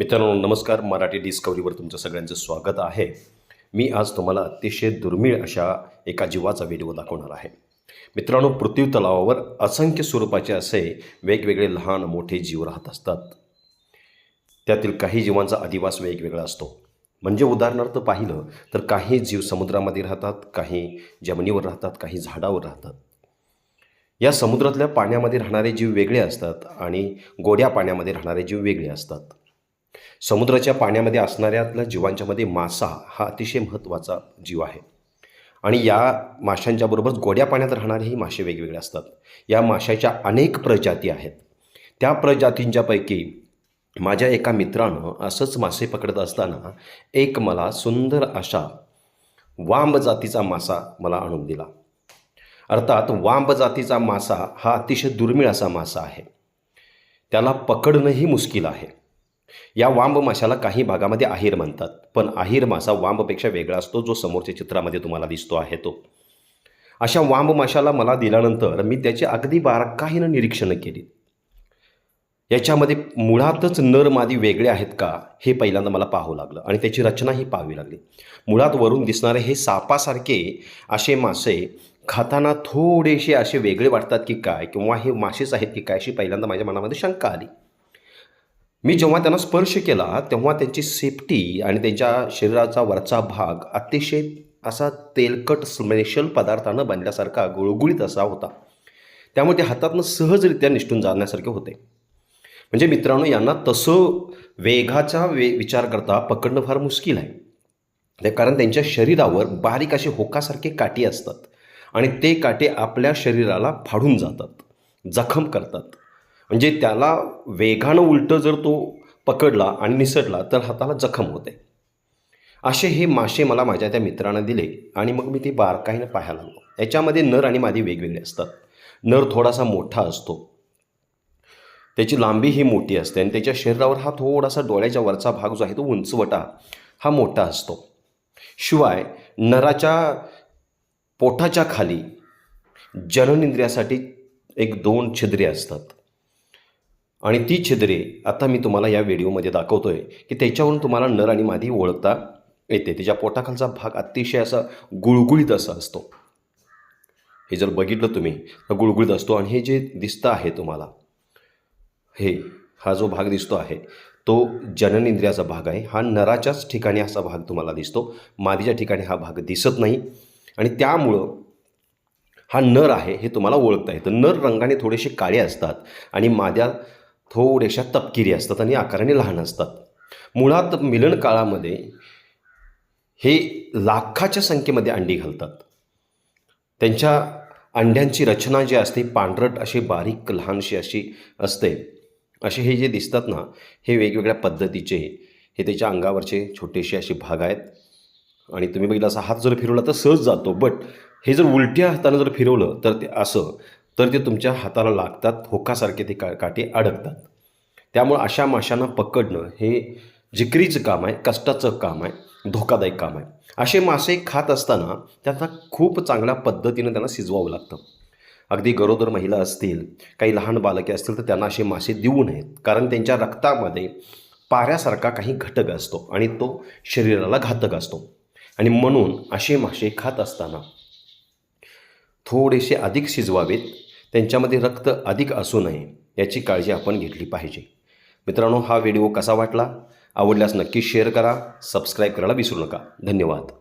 मित्रांनो नमस्कार. मराठी डिस्कवरीवर तुमचं सगळ्यांचं स्वागत आहे. मी आज तुम्हाला अतिशय दुर्मिळ अशा एका जीवाचा व्हिडिओ दाखवणार आहे. मित्रांनो पृथ्वी तलावावर असंख्य स्वरूपाचे असे वेगवेगळे लहान मोठे जीव राहत असतात. त्यातील काही जीवांचा अधिवास वेगवेगळा असतो. म्हणजे उदाहरणार्थ पाहिलं तर काही जीव समुद्रामध्ये राहतात काही जमिनीवर राहतात काही झाडावर राहतात. या समुद्रातल्या पाण्यामध्ये राहणारे जीव वेगळे असतात आणि गोड्या पाण्यामध्ये राहणारे जीव वेगळे असतात. समुद्राच्या पाण्यामध्ये असणाऱ्यातल्या जीवांच्यामध्ये मासा हा अतिशय महत्त्वाचा जीव आहे. आणि या माशांच्याबरोबरच गोड्या पाण्यात राहणारेही मासे वेगवेगळे असतात. या माशाच्या अनेक प्रजाती आहेत. त्या प्रजातींच्यापैकी माझ्या एका मित्रानं असंच मासे पकडत असताना एक मला सुंदर अशा वांब जातीचा मासा मला आणून दिला. अर्थात वांब जातीचा मासा हा अतिशय दुर्मिळ असा मासा आहे. त्याला पकडणंही मुश्किल आहे. या वांब माशाला काही भागामध्ये आहेर म्हणतात पण आहेर मासा वांबपेक्षा वेगळा असतो जो समोरच्या चित्रामध्ये तुम्हाला दिसतो आहे तो. अशा वांब माशाला मला दिल्यानंतर मी त्याची अगदी बारकाहीनं निरीक्षणं केली. याच्यामध्ये मुळातच नर मादी वेगळे आहेत का हे पहिल्यांदा मला पाहावं लागलं आणि त्याची रचनाही पाहावी लागली. मुळात वरून दिसणारे हे सापासारखे असे मासे खाताना थोडेसे असे वेगळे वाटतात की काय किंवा हे मासेच आहेत की काय अशी पहिल्यांदा माझ्या मनामध्ये शंका आली. मी जेव्हा त्यांना स्पर्श केला तेव्हा त्यांची सेफ्टी आणि त्यांच्या शरीराचा वरचा भाग अतिशय असा तेलकट स्पेशल पदार्थानं बनल्यासारखा गुळगुळीत असा होता. त्यामुळे ते हातातनं सहजरित्या निष्ठून जाण्यासारखे होते. म्हणजे मित्रांनो यांना तसं वेगाचा वे विचार करता पकडणं फार मुश्किल आहे. ते कारण त्यांच्या शरीरावर बारीक असे होकासारखे काटे असतात आणि ते काटे आपल्या शरीराला फाडून जातात जखम करतात. म्हणजे त्याला वेगानं उलटं जर तो पकडला आणि निसटला तर हाताला जखम होते. असे हे मासे मला माझ्या त्या मित्रानं दिले आणि मग मी ते बारकाईनं पाहायला लागलो. याच्यामध्ये नर आणि मादी वेगवेगळे असतात. नर थोडासा मोठा असतो. त्याची लांबी ही मोठी असते आणि त्याच्या शरीरावर हा थोडासा डोळ्याच्या वरचा भाग जो आहे तो उंचवटा हा मोठा असतो. शिवाय नराच्या पोटाच्या खाली जननेंद्रियासाठी एक दोन छिद्रे असतात. आणि ती छिद्रे आता मी तुम्हाला या व्हिडिओमध्ये दाखवतो आहे की त्याच्यावरून तुम्हाला नर आणि मादी ओळखता येते. त्याच्या पोटाखालचा भाग अतिशय असा गुळगुळीत असा असतो. हे जर बघितलं तुम्ही तर गुळगुळीत असतो आणि हे जे दिसतं आहे तुम्हाला हे हा जो भाग दिसतो आहे तो जननेंद्रियाचा भाग आहे. हा नराच्याच ठिकाणी असा भाग तुम्हाला दिसतो. मादीच्या ठिकाणी हा भाग दिसत नाही. आणि त्यामुळं हा नर आहे हे तुम्हाला ओळखता येतं. नर रंगाने थोडेसे काळे असतात आणि माद्या थोड्याशा तपकिरी असतात आणि आकाराने लहान असतात. मुळात मिलन काळामध्ये हे लाखाच्या संख्येमध्ये अंडी घालतात. त्यांच्या अंड्यांची रचना जी असते पांढरट अशी बारीक लहानशी अशी असते. असे हे जे दिसतात ना हे वेगवेगळ्या पद्धतीचे हे त्याच्या अंगावरचे छोटेसे असे भाग आहेत. आणि तुम्ही बघितलं असा हात जर फिरवला तर सहज जातो बट हे जर उलट्या हातानं जर फिरवलं तर ते असं तर ते तुमच्या हाताला लागतात होकासारखे ते का काटे अडकतात. त्यामुळं अशा माशांना पकडणं हे जिकरीचं काम आहे कष्टाचं काम आहे धोकादायक काम आहे. असे मासे खात असताना त्यांना खूप चांगल्या पद्धतीनं त्यांना शिजवावं लागतं. अगदी गरोदर महिला असतील काही लहान बालके असतील तर त्यांना असे मासे देऊ नयेत. कारण त्यांच्या रक्तामध्ये पाऱ्यासारखा काही घटक असतो आणि तो शरीराला घातक असतो. आणि म्हणून असे मासे खात असताना थोडेसे अधिक शिजवावेत त्यांच्यामध्ये रक्त अधिक असू नये याची काळजी आपण घेतली पाहिजे. मित्रांनो हा व्हिडिओ कसा वाटला? आवडल्यास नक्की शेअर करा सबस्क्राईब करायला विसरू नका. धन्यवाद.